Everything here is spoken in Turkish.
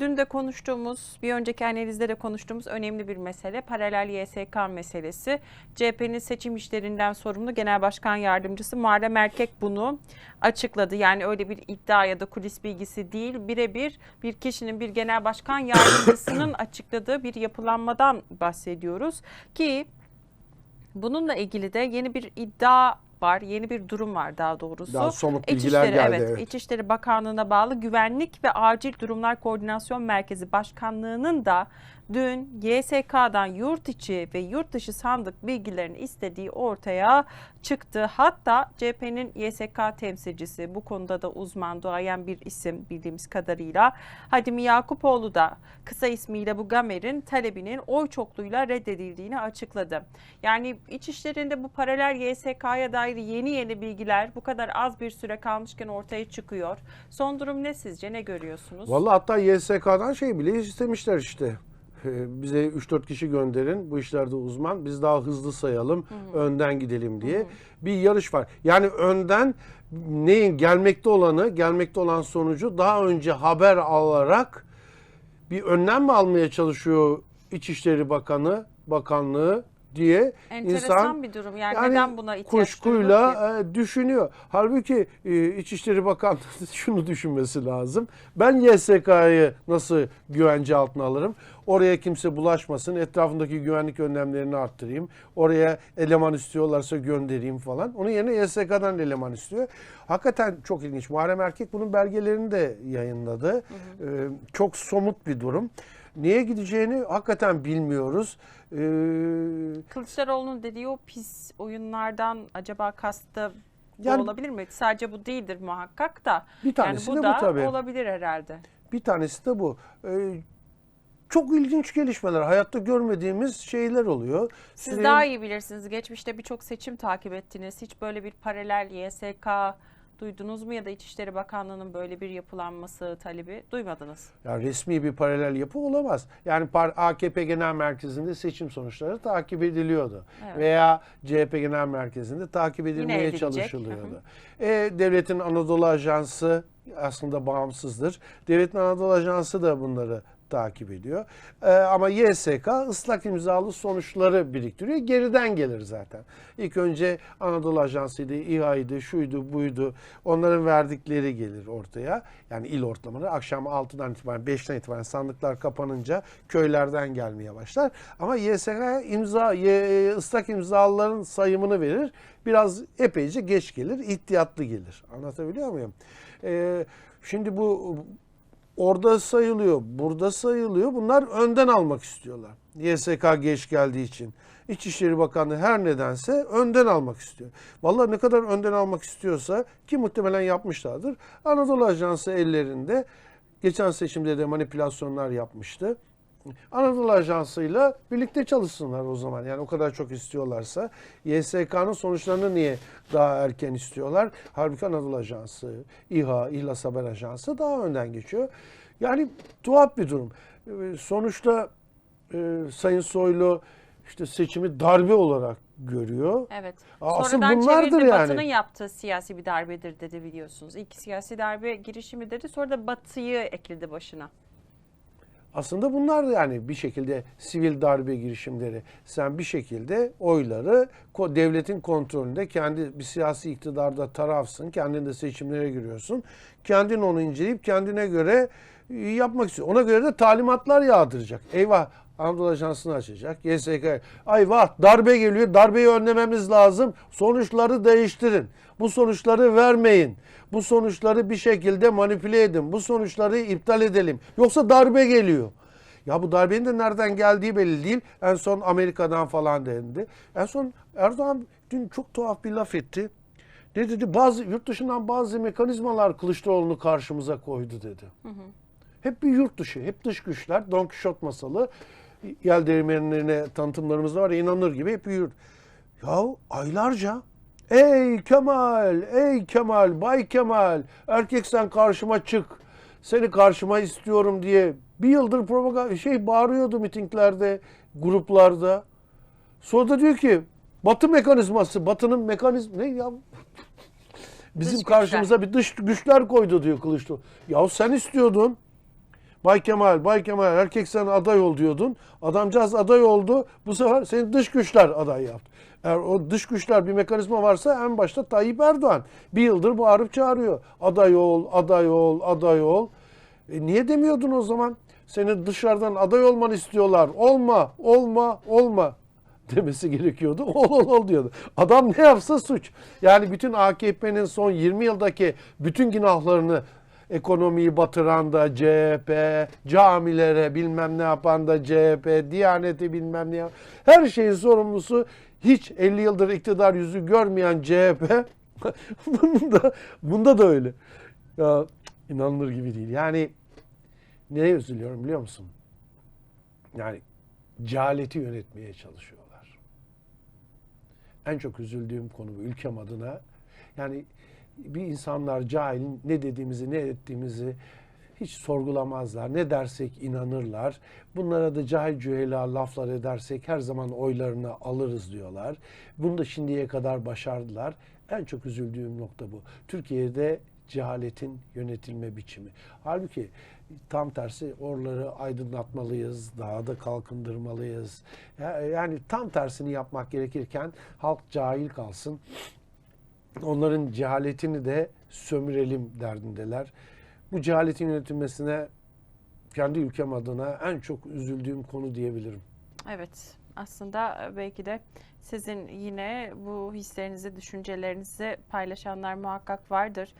Dün de konuştuğumuz, bir önceki analizde de konuştuğumuz önemli bir mesele paralel YSK meselesi. CHP'nin seçim işlerinden sorumlu Genel Başkan Yardımcısı Muharrem Erkek bunu açıkladı. Yani öyle bir iddia ya da kulis bilgisi değil, birebir bir kişinin bir genel başkan yardımcısının açıkladığı bir yapılanmadan bahsediyoruz ki bununla ilgili de yeni bir iddia var, yeni bir durum var daha doğrusu. Daha somut bilgiler İçişleri, geldi. evet, evet. İçişleri Bakanlığı'na bağlı Güvenlik ve Acil Durumlar Koordinasyon Merkezi Başkanlığı'nın da dün YSK'dan yurt içi ve yurt dışı sandık bilgilerini istediği ortaya çıktı. Hatta CHP'nin YSK temsilcisi bu konuda da uzman duayen bir isim bildiğimiz kadarıyla Hadimi Yakupoğlu da kısa ismiyle bu Gamer'in talebinin oy çokluğuyla reddedildiğini açıkladı. Yani İçişleri'nde bu paralel YSK'ya dair yeni yeni bilgiler bu kadar az bir süre kalmışken ortaya çıkıyor. Son durum ne sizce? Ne görüyorsunuz? Vallahi hatta YSK'dan şey bile istemişler işte. Ee, Bize 3-4 kişi gönderin. Bu işlerde uzman. Biz daha hızlı sayalım. Önden gidelim diye. Bir yarış var. Yani önden neyin gelmekte olanı, gelmekte olan sonucu daha önce haber alarak bir önlem mi almaya çalışıyor İçişleri Bakanı, Bakanlığı diye Enteresan insan bir durum. Yani, yani neden buna ihtiyaç kuşkuyla e, düşünüyor. Halbuki e, İçişleri Bakanlığı şunu düşünmesi lazım. Ben YSK'yı nasıl güvence altına alırım? Oraya kimse bulaşmasın. Etrafındaki güvenlik önlemlerini arttırayım. Oraya eleman istiyorlarsa göndereyim falan. Onun yerine YSK'dan eleman istiyor. Hakikaten çok ilginç. Muharrem Erkek bunun belgelerini de yayınladı. E, çok somut bir durum. Niye gideceğini hakikaten bilmiyoruz. Ee, Kılıçdaroğlu'nun dediği o pis oyunlardan acaba kastı bu Yani- olabilir mi? Sadece bu değildir muhakkak da. Bir tanesi yani bu de bu da tabii. olabilir herhalde. Bir tanesi de bu. Ee, çok ilginç gelişmeler, hayatta görmediğimiz şeyler oluyor. Siz Sürekli- daha iyi bilirsiniz. Geçmişte birçok seçim takip ettiniz. Hiç böyle bir paralel YSK duydunuz mu ya da İçişleri Bakanlığı'nın böyle bir yapılanması talebi duymadınız. Ya resmi bir paralel yapı olamaz. Yani AKP Genel Merkezi'nde seçim sonuçları takip ediliyordu. Evet. Veya CHP Genel Merkezi'nde takip edilmeye çalışılıyordu. E, devletin Anadolu Ajansı aslında bağımsızdır. Devletin Anadolu Ajansı da bunları takip ediyor. E, ama YSK ıslak imzalı sonuçları biriktiriyor. Geriden gelir zaten. İlk önce Anadolu Ajansı'ydı, İHA'ydı, şuydu, buydu. Onların verdikleri gelir ortaya. Yani il ortamını akşam 6'dan itibaren 5'ten itibaren sandıklar kapanınca köylerden gelmeye başlar. Ama YSK imza y- ıslak imzalıların sayımını verir. Biraz epeyce geç gelir, ihtiyatlı gelir. Anlatabiliyor muyum? Ee, şimdi bu orada sayılıyor, burada sayılıyor. Bunlar önden almak istiyorlar. YSK geç geldiği için. İçişleri Bakanlığı her nedense önden almak istiyor. Vallahi ne kadar önden almak istiyorsa ki muhtemelen yapmışlardır. Anadolu Ajansı ellerinde geçen seçimde de manipülasyonlar yapmıştı. Anadolu Ajansı'yla birlikte çalışsınlar o zaman. Yani o kadar çok istiyorlarsa. YSK'nın sonuçlarını niye daha erken istiyorlar? Halbuki Anadolu Ajansı, İHA, İhlas Haber Ajansı daha önden geçiyor. Yani tuhaf bir durum. Ee, Sonuçta e, Sayın Soylu işte seçimi darbe olarak görüyor. Evet. Asıl Sonradan bunlardır çevirdi yani. Batı'nın yaptığı siyasi bir darbedir dedi biliyorsunuz. İlk siyasi darbe girişimi dedi sonra da Batı'yı ekledi başına. Aslında bunlar da yani bir şekilde sivil darbe girişimleri. Sen bir şekilde oyları devletin kontrolünde kendi bir siyasi iktidarda tarafsın. Kendin de seçimlere giriyorsun. Kendin onu inceleyip kendine göre e, yapmak istiyor. Ona göre de talimatlar yağdıracak. Eyvah Anadolu Ajansı'nı açacak. YSK. Ay vah darbe geliyor. Darbeyi önlememiz lazım. Sonuçları değiştirin. Bu sonuçları vermeyin. Bu sonuçları bir şekilde manipüle edin. Bu sonuçları iptal edelim. Yoksa darbe geliyor. Ya bu darbenin de nereden geldiği belli değil. En son Amerika'dan falan dendi. En son Erdoğan dün çok tuhaf bir laf etti. Ne dedi? Bazı yurt dışından bazı mekanizmalar Kılıçdaroğlu'nu karşımıza koydu dedi. Hep bir yurt dışı, hep dış güçler. Don Kişot masalı. Yel değirmenlerine tanıtımlarımız da var. ya, inanır gibi hep yurt. Yahu aylarca Ey Kemal, ey Kemal, Bay Kemal, erkek sen karşıma çık. Seni karşıma istiyorum diye bir yıldır propaganda şey bağırıyordu mitinglerde, gruplarda. Sonra da diyor ki Batı mekanizması, Batı'nın mekanizması ne ya? Bizim Dış güçler. karşımıza bir dış güçler koydu diyor Kılıçdaroğlu. Ya sen istiyordun. Bay Kemal, Bay Kemal erkek sen aday ol diyordun. Adamcağız aday oldu. Bu sefer seni dış güçler aday yaptı. Eğer o dış güçler bir mekanizma varsa en başta Tayyip Erdoğan. Bir yıldır bağırıp çağırıyor. Aday ol, aday ol, aday ol. E niye demiyordun o zaman? Seni dışarıdan aday olmanı istiyorlar. Olma, olma, olma demesi gerekiyordu. Ol ol ol diyordu. Adam ne yapsa suç. Yani bütün AKP'nin son 20 yıldaki bütün günahlarını ekonomiyi batıran da CHP, camilere bilmem ne yapan da CHP, Diyaneti bilmem ne yap- Her şeyin sorumlusu hiç 50 yıldır iktidar yüzü görmeyen CHP. bunda, bunda da öyle. Ya inanılır gibi değil. Yani neye üzülüyorum biliyor musun? Yani cehaleti yönetmeye çalışıyorlar. En çok üzüldüğüm konu bu ülkem adına. Yani bir insanlar cahil ne dediğimizi ne ettiğimizi hiç sorgulamazlar. Ne dersek inanırlar. Bunlara da cahil cühela laflar edersek her zaman oylarını alırız diyorlar. Bunu da şimdiye kadar başardılar. En çok üzüldüğüm nokta bu. Türkiye'de cehaletin yönetilme biçimi. Halbuki tam tersi oraları aydınlatmalıyız, daha da kalkındırmalıyız. Ya- Yani tam tersini yapmak gerekirken halk cahil kalsın. Onların cehaletini de sömürelim derdindeler. Bu cehaletin yönetilmesine kendi ülkem adına en çok üzüldüğüm konu diyebilirim. Evet aslında belki de sizin yine bu hislerinizi, düşüncelerinizi paylaşanlar muhakkak vardır.